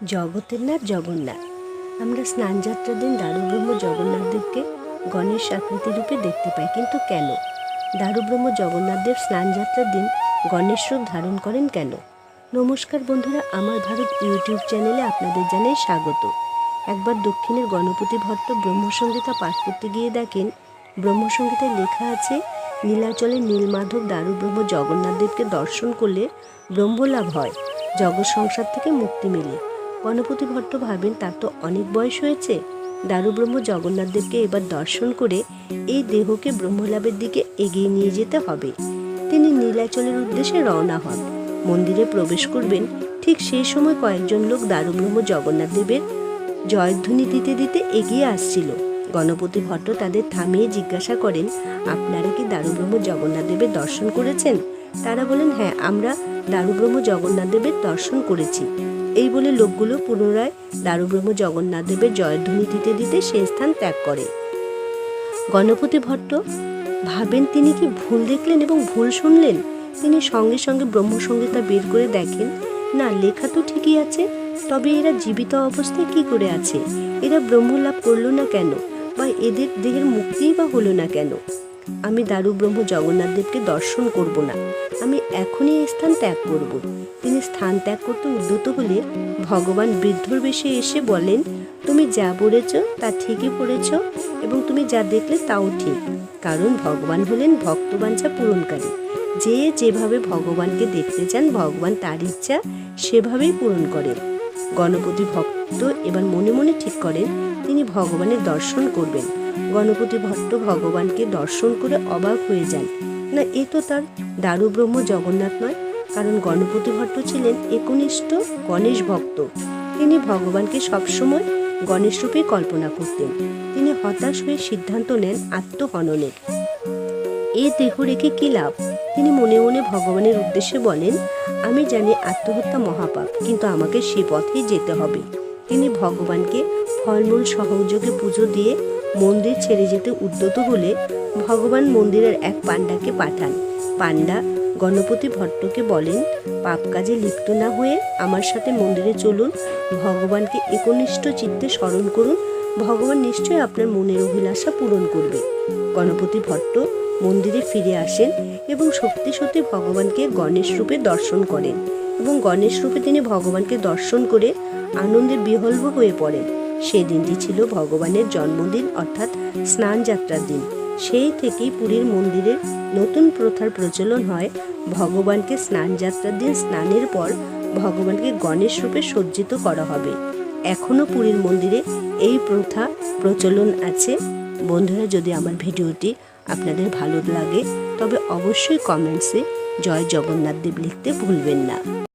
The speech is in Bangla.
জগতের নাথ জগন্নাথ। আমরা স্নানযাত্রার দিন দারুব্রহ্ম জগন্নাথদেবকে গণেশ আকৃতি রূপে দেখতে পাই। কিন্তু কেন? দারুব্রহ্ম জগন্নাথদেব স্নানযাত্রার দিন গণেশ রূপ ধারণ করেন কেন? নমস্কার বন্ধুরা, আমার ভারত ইউটিউব চ্যানেলে আপনাদের জানাই স্বাগত। একবার দক্ষিণের গণপতি ভট্ট ব্রহ্মসংগীতা পাঠ করতে গিয়ে দেখেন ব্রহ্মসংগীতায় লেখা আছে নীলাচলের নীলমাধব দারুব্রহ্ম জগন্নাথদেবকে দর্শন করলে ব্রহ্মলাভ হয়, জগৎ সংসার থেকে মুক্তি মেলে। গণপতি ভট্ট ভাবেন তার তো অনেক বয়স হয়েছে। দারুব্রহ্ম জগন্নাথদেবকে এবার দর্শন করে এই দেহকে ব্রহ্মলাভের দিকে এগিয়ে নিয়ে যেতে হবে। তিনি নীলাচলের উদ্দেশ্যে রওনা হন। মন্দিরে প্রবেশ করবেন ঠিক সেই সময় কয়েকজন লোক দারুব্রহ্ম জগন্নাথ দেবের জয়ধ্বনি দিতে দিতে এগিয়ে আসছিল। গণপতি ভট্ট তাদের থামিয়ে জিজ্ঞাসা করেন, আপনারা কি দারুব্রহ্ম জগন্নাথ দেবের দর্শন করেছেন? তারা বলেন হ্যাঁ আমরা দারুব্রহ্ম জগন্নাথ দেবের দর্শন করেছি। এই বলে লোকগুলো পুনরায় দারুব্রহ্ম জগন্নাথ দেবের জয়ধ্বনি দিতে দিতে সেই স্থান ত্যাগ করে। গণপতি ভট্ট ভাবেন তিনি কি ভুল দেখলেন এবং ভুল শুনলেন? তিনি সঙ্গে সঙ্গে ব্রহ্মসংগীতা বের করে দেখেন, না, লেখা তো ঠিকই আছে, তবে এরা জীবিত অবস্থায় কি করে আছে? এরা ব্রহ্মলাভ করল না কেন? বা এদের দেহের মুক্তিই বা হলো না কেন? আমি দারু ব্রহ্ম জগন্নাথ দেবকে দর্শন করব না। আমি এখনই এই স্থান ত্যাগ করব। তিনি স্থান ত্যাগ করতে উদ্যত হলে ভগবান বৃদ্ধর বেশে এসে বলেন, তুমি যা পড়েছ তা ঠিকই পড়েছ এবং তুমি যা দেখলে তাও ঠিক। কারণ ভগবান হলেন ভক্তবাঞ্ছা পূরণকারী। যে যেভাবে ভগবানকে দেখতে চান, ভগবান তার ইচ্ছা সেভাবেই পূরণ করেন। গণপতি ভক্ত এবার মনে মনে ঠিক করেন, তিনি ভগবানের দর্শন করবেন। গণপতি ভট্ট ভগবানকে দর্শন করে অবাক হয়ে যান। না, এ তো তার দারুব্রহ্ম জগন্নাথ নয়, কারণ গণপতি ভট্ট ছিলেন একনিষ্ঠ গণেশ ভক্ত। তিনি ভগবানকে সবসময় গণেশ রূপে কল্পনা করতেন। তিনি হতাশ হয়ে সিদ্ধান্ত নেন আত্মহননের। এ দেহ রেখে কি লাভ? তিনি মনে মনে ভগবানের উদ্দেশ্যে বলেন, আমি জানি আত্মহত্যা মহাপাপ, কিন্তু আমাকে সে পথেই যেতে হবে। তিনি ভগবানকে ফলমূল সহযোগে পুজো দিয়ে মন্দির ছেড়ে যেতে উদ্যত হলে ভগবান মন্দিরের এক পাণ্ডাকে পাঠান। পাণ্ডা গণপতি ভট্টকে বলেন, পাপ কাজে লিপ্ত না হয়ে আমার সাথে মন্দিরে চলুন। ভগবানকে একনিষ্ঠ চিত্তে স্মরণ করুন। ভগবান নিশ্চয়ই আপনার মনের অভিলাষা পূরণ করবে। গণপতি ভট্ট মন্দিরে ফিরে আসেন এবং সত্যি সত্যি ভগবানকে গণেশ রূপে দর্শন করেন এবং গণেশ রূপে তিনি ভগবানকে দর্শন করে আনন্দে বিহল্ব হয়ে পড়েন। সেই দিনটি ছিল ভগবানের জন্মদিন, অর্থাৎ স্নান যাত্রার দিন। সেই থেকেই পুরীর মন্দিরের নতুন প্রথার প্রচলন হয়। ভগবানকে স্নান যাত্রার দিন স্নানের পর ভগবানকে গণেশ রূপে সজ্জিত করা হবে। এখনও পুরীর মন্দিরে এই প্রথা প্রচলন আছে। বন্ধুরা, যদি আমার ভিডিওটি আপনাদের ভালো লাগে, তবে অবশ্যই কমেন্টসে জয় জগন্নাথ দেব লিখতে ভুলবেন না।